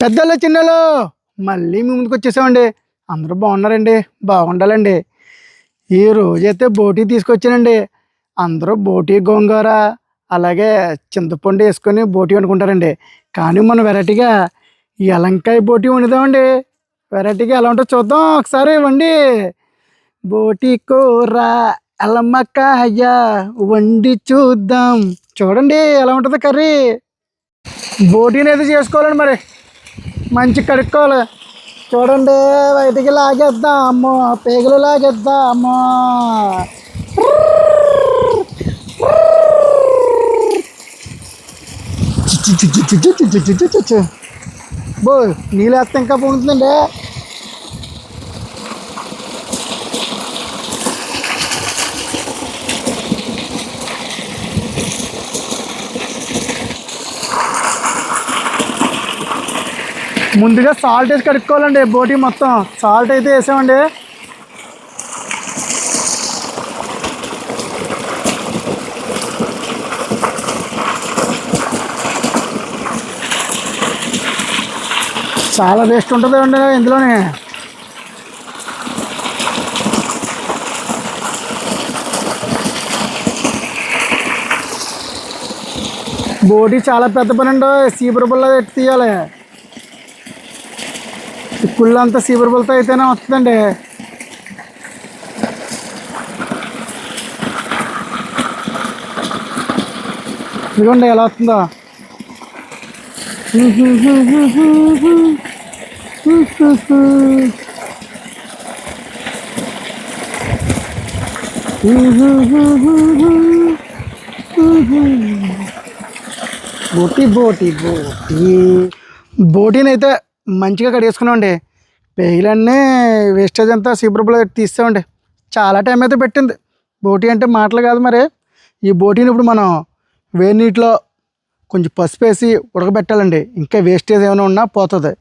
పెద్దలు చిన్నలు మళ్ళీ మీ ముందుకు వచ్చేసామండి. అందరూ బాగున్నారండి బాగుండాలండి. ఈ రోజైతే బోటీ తీసుకొచ్చానండి. అందరూ బోటీ గోంగూర అలాగే చింతపండు వేసుకొని బోటీ వండుకుంటారండి. కానీ మనం వెరైటీగా ఈ ఎలంకాయ బోటీ వండుదామండి. వెరైటీగా ఎలా ఉంటుందో చూద్దాం. ఒకసారి ఇవ్వండి. బోటీ కూర ఎలమ్మకాయ వండి చూద్దాం. చూడండి ఎలా ఉంటుంది కర్రీ. బోటీని అయితే చేసుకోవాలండి మరి. మంచి కడుక్కోవాలి చూడండి బయటికి అమ్మో పేగులు లాగేద్దాము బో నీళ్ళు వేస్తే ఇంకా పొంగుతుందండి ముందుగా సాల్ట్ వేసి కడుక్కోవాలండి బోటీ మొత్తం. సాల్ట్ అయితే వేసామండి. చాలా వేస్ట్ ఉంటుంది అండి ఇందులోనే. బోటీ చాలా పెద్ద పని అండి సీపురు తీయాలి. ఈ కుళ్ళంతా సీపురు పుల్లతో అయితేనే వస్తుందండి. ఇదిగోండి ఎలా వస్తుందో. బోటి బోటి బోటి. బోటీని అయితే మంచిగా కడిగేసుకున్నామండి పేగులన్నీ వేస్టేజ్ అంతా సీపురపులో తీస్తామండి చాలా టైం అయితే పెట్టింది. బోటీ అంటే మాటలు కాదు మరి. ఈ బోటీని ఇప్పుడు మనం వేడి నీటిలో కొంచెం పసుపు వేసి ఉడకబెట్టాలండి. ఇంకా వేస్టేజ్ ఏమైనా ఉన్నా పోతుంది.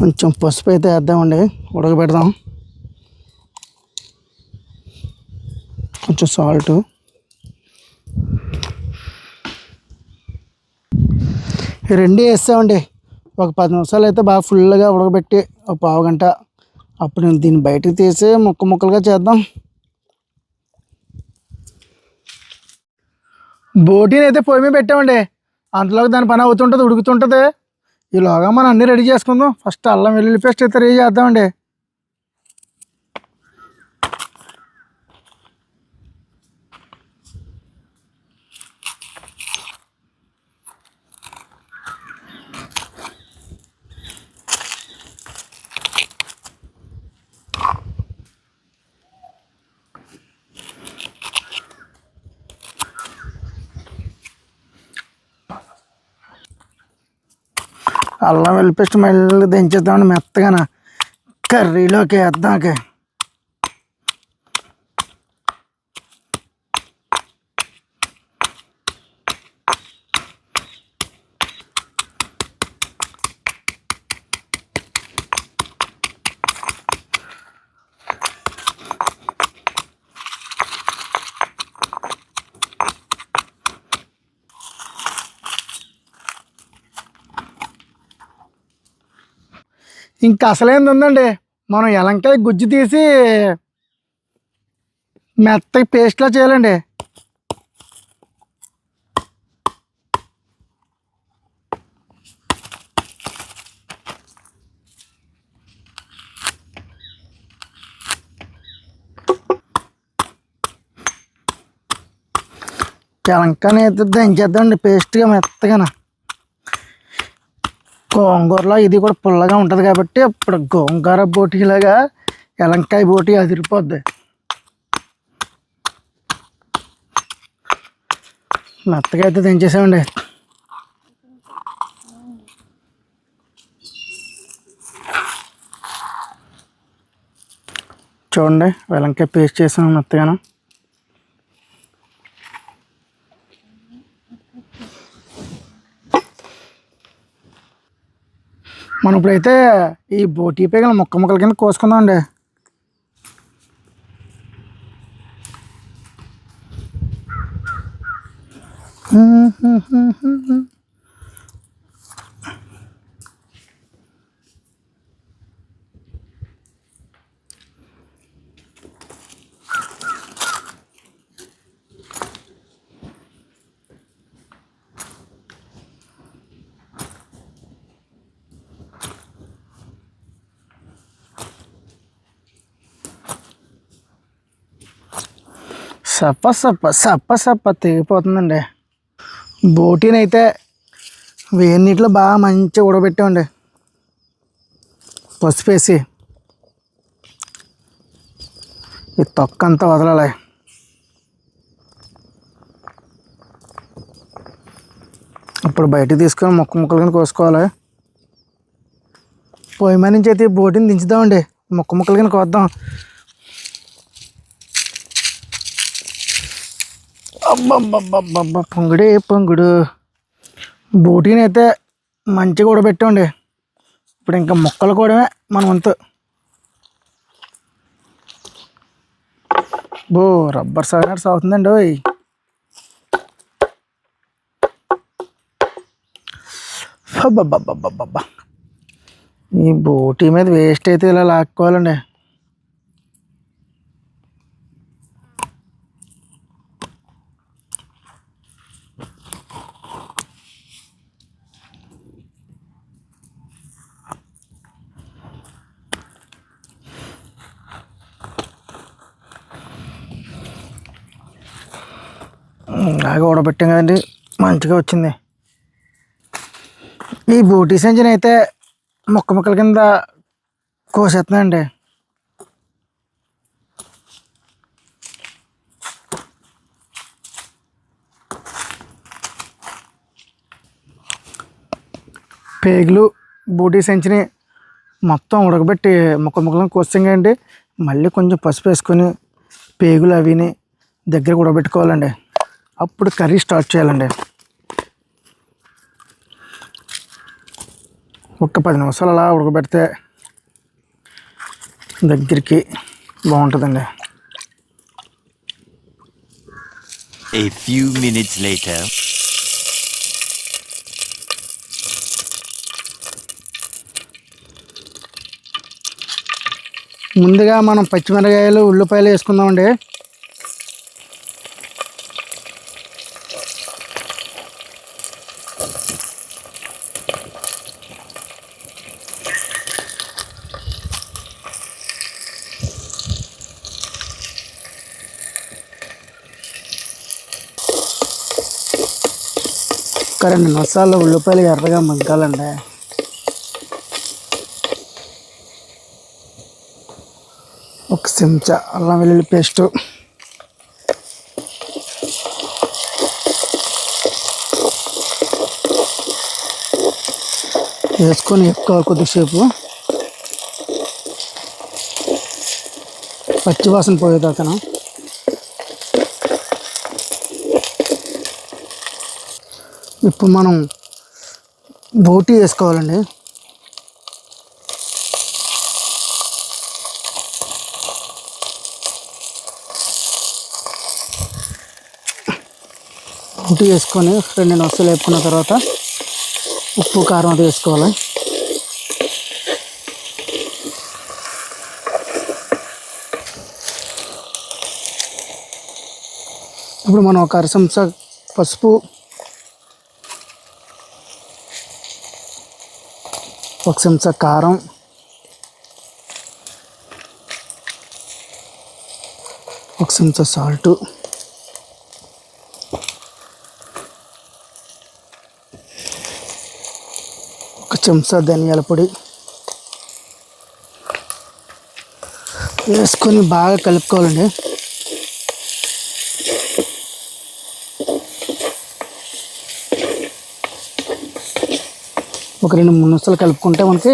కొంచెం పసుపు అయితే వేద్దామండి ఉడకబెడదాం. కొంచెం సాల్ట్ రెండు వేస్తామండి. ఒక పది నిమిషాలు అయితే బాగా ఫుల్గా ఉడకబెట్టి ఒక పావు గంట. అప్పుడు నేను దీన్ని బయటకు తీసి ముక్క ముక్కలుగా చేద్దాం. బోటీని అయితే పొయ్యి మీద పెట్టామండి. అంతలోకి దాని పని అవుతుంటుంది ఉడుకుతుంటుంది. ఈలోగా మనం అన్నీ రెడీ చేసుకుందాం. ఫస్ట్ అల్లం వెల్లుల్లి పేస్ట్ అయితే రెడీ చేద్దామండి. అల్లం వెల్లుల్లి పేస్ట్ మళ్ళీ దించేద్దామని మెత్తగాన కర్రీలోకి వేద్దాం ఇంకా అసలేంది ఉందండి మనం ఎలంకాయ గుజ్జు తీసి మెత్తగా పేస్ట్లా చేయాలండి. ఎలంకాయ అయితే దంచేద్దామండి పేస్ట్గా మెత్తగానా. గోంగూరలో ఇది కూడా పుల్లగా ఉంటుంది కాబట్టి ఇప్పుడు గోంగూర బోటీలాగా ఎలంకాయ బోటీ అదిరిపోద్ది. మెత్తగా అయితే దించేసామండి. చూడండి వెలంకాయ పేస్ట్ చేసాను మెత్తగాను. మనం ఇప్పుడైతే ఈ బోటీ పేగల ముక్క ముక్కల కింద కోసుకుందాం అండి సప్ప సప్ప సప్ప సప్ప తెగిపోతుందండి బోటీని అయితే వేడి నీటిలో బాగా మంచిగా ఉడబెట్టామండి పసుపు వేసి ఈ తొక్క అంతా వదలాలి ఇప్పుడు బయటకు తీసుకొని ముక్క ముక్కలు కింద కోసుకోవాలి పొయ్యి మీద నుంచి అయితే బోటిని దించుదామండి ముక్క ముక్కలు కింద కోద్దాం అబ్బబ్బబ్బబ్బబ్బ. పొంగుడే పొంగుడు. బోటీని అయితే మంచిగా పెట్టండి ఇప్పుడు ఇంకా మొక్కలు కూడా మన వంతు. బో రబ్బర్ సాగినట్టు సాగుతుందండి ఓయ్. అబ్బబ్బబ్బబ్బబ్బ ఈ బోటీ మీద వేస్ట్ అయితే ఇలా లాక్కోవాలండి. అలాగే ఉడబెట్టాం కదండి మంచిగా వచ్చింది. ఈ బూటీ సంచిన అయితే మొక్క మొక్కల కింద కోసేస్తున్నాయండి పేగులు బూటీ సంచిని మొత్తం ఉడకబెట్టి ముక్క ముక్కలను కోస్తాం మళ్ళీ కొంచెం పసుపు వేసుకొని పేగులు అవిని దగ్గర ఉడబెట్టుకోవాలండి అప్పుడు కర్రీ స్టార్ట్ చేయాలండి. ఒక్క పది నిమిషాలు అలా ఉడకబెడితే దగ్గరికి బాగుంటుందండి. A few minutes later. ముందుగా మనం పచ్చిమిరకాయలు ఉల్లిపాయలు వేసుకుందామండి. ఒక రెండు నిమిషాల్లో ఉల్లిపాయలు ఎర్రగా మగ్గాలండి. ఒక చెంచా అల్లం వెల్లుల్లి పేస్టు. వేసుకొని ఎక్కువ కొద్దిసేపు పచ్చివాసన పోయేదాకనా ఇప్పుడు మనం బోటీ వేసుకోవాలండి. బోటీ వేసుకొని రెండు నిమిషాలు వేపుకున్న తర్వాత ఉప్పు కారం అది వేసుకోవాలి. ఇప్పుడు మనం ఒక అర పసుపు ఒక చెంచా కారం ఒక చెంచా సాల్ట్. ఒక చెంచా ధనియాల పొడి. వేసుకొని బాగా కలుపుకోవాలండి. ఒక రెండు మూడు నిమిషాలు కలుపుకుంటే మనకి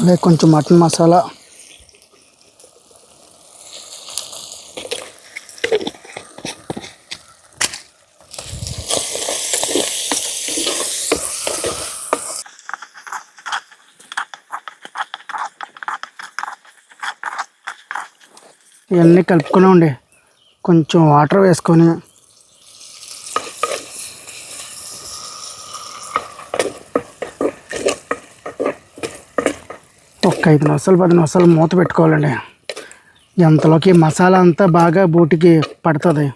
అలాగే కొంచెం మటన్ మసాలా ఇవన్నీ కలుపుకున్నామండి కొంచెం వాటర్ వేసుకొని ఒక ఐదు నిమిషాలు పది నిమిషాలు మూత పెట్టుకోవాలండి. ఎంతలోకి మసాలా అంతా బాగా బూటికి పడుతుంది.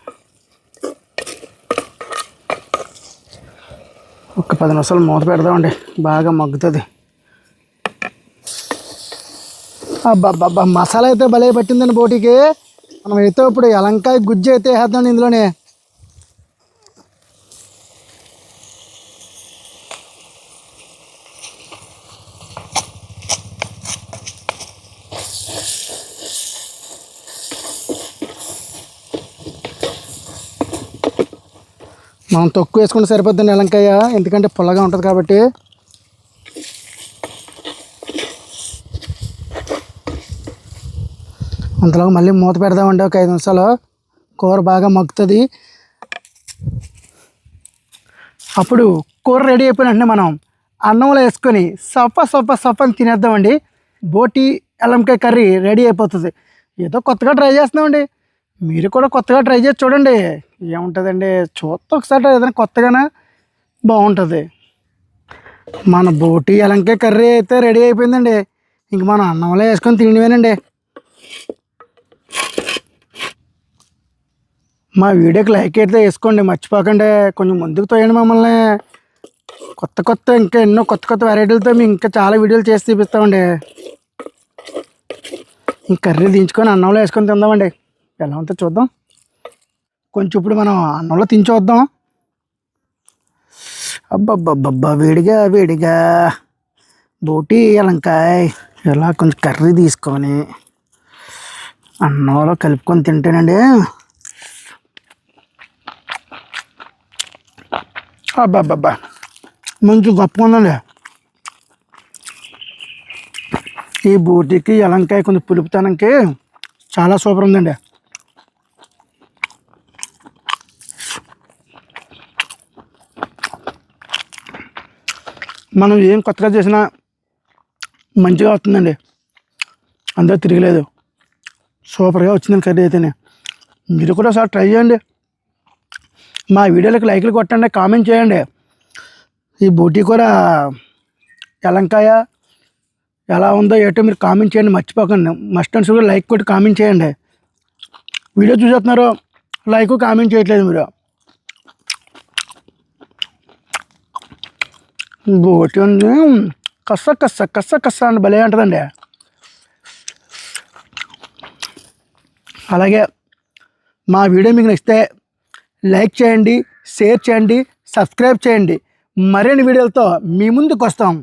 ఒక పది నిమిషాలు మూత పెడదామండి. బాగా మగ్గుతుంది. అబ్బా మసాలా అయితే భలే పట్టిందండి బోటికి మనం అయితే ఇప్పుడు ఎలంకాయ గుజ్జు అయితే వేద్దాం ఇందులోనే. మనం తక్కువ వేసుకుంటే సరిపోద్దండి ఎలంకాయ ఎందుకంటే పుల్లగా ఉంటుంది కాబట్టి. అంతలో మళ్ళీ మూత పెడదామండి ఒక ఐదు నిమిషాలు. కూర బాగా మగ్గుతుంది. అప్పుడు కూర రెడీ అయిపోయినండి మనం అన్నంలో వేసుకొని సప్ప సప్ప సప్ప అని తినేద్దామండి. బోటి అల్లంకాయ కర్రీ రెడీ అయిపోతుంది. ఏదో కొత్తగా ట్రై చేస్తున్నామండి. మీరు కూడా కొత్తగా ట్రై చేసి చూడండి. ఏముంటుందండి? చూస్తే ఒకసారి ఏదైనా కొత్తగానే? బాగుంటుంది. మన బోటి అలంకాయ కర్రీ అయితే రెడీ అయిపోయిందండి. ఇంక మనం అన్నంలో వేసుకొని తినేవేనండి మా వీడియోకి లైక్ అయితే వేసుకోండి మర్చిపోకండి. కొంచెం ముందుకు తోయండి మమ్మల్ని. కొత్త కొత్త ఇంకా ఎన్నో కొత్త కొత్త వెరైటీలతో మేము ఇంకా చాలా వీడియోలు చేసి చూపిస్తామండి ఈ కర్రీ దించుకొని అన్నంలో వేసుకొని తిందామండి. ఎలా ఉంటుందో చూద్దాం. కొంచెం ఇప్పుడు మనం అన్నంలో తించొద్దాం అబ్బబ్బబ్బబ్బా వేడిగా వేడిగా. బోటి ఎలంకాయ్. ఇలా కొంచెం కర్రీ తీసుకొని అన్నంలో కలుపుకొని తింటేనండి అబ్బాబ్బా మంచి గొప్పగా ఉందండి ఈ బూటికి ఎలంకాయ కొంచెం పులుపుతనంకి చాలా సూపర్ ఉందండి. మనం ఏం కొత్తగా చేసినా మంచిగా వస్తుందండి. అందరూ తిరగలేదు. సూపర్గా వచ్చిందండి కర్రీ అయితేనే. మీరు కూడా ఒకసారి ట్రై చేయండి. మా వీడియోలకు లైక్లు కొట్టండి కామెంట్ చేయండి. ఈ బోటీ కూర ఎలంకాయ ఎలా ఉందో ఏటో మీరు కామెంట్ చేయండి మర్చిపోకండి. మస్ట్ అండ్ లైక్ కొట్టి కామెంట్ చేయండి. వీడియో చూసేస్తున్నారు లైక్ కామెంట్ చేయట్లేదు మీరు. బోటి ఉంది. కస్స కస్స కస్స కస్స అని భలే ఉంటుందండి అలాగే మా వీడియో మీకు నచ్చితే లైక్ చేయండి షేర్ చేయండి సబ్స్క్రైబ్ చేయండి. మరిన్ని వీడియోలతో మీ ముందుకు వస్తాం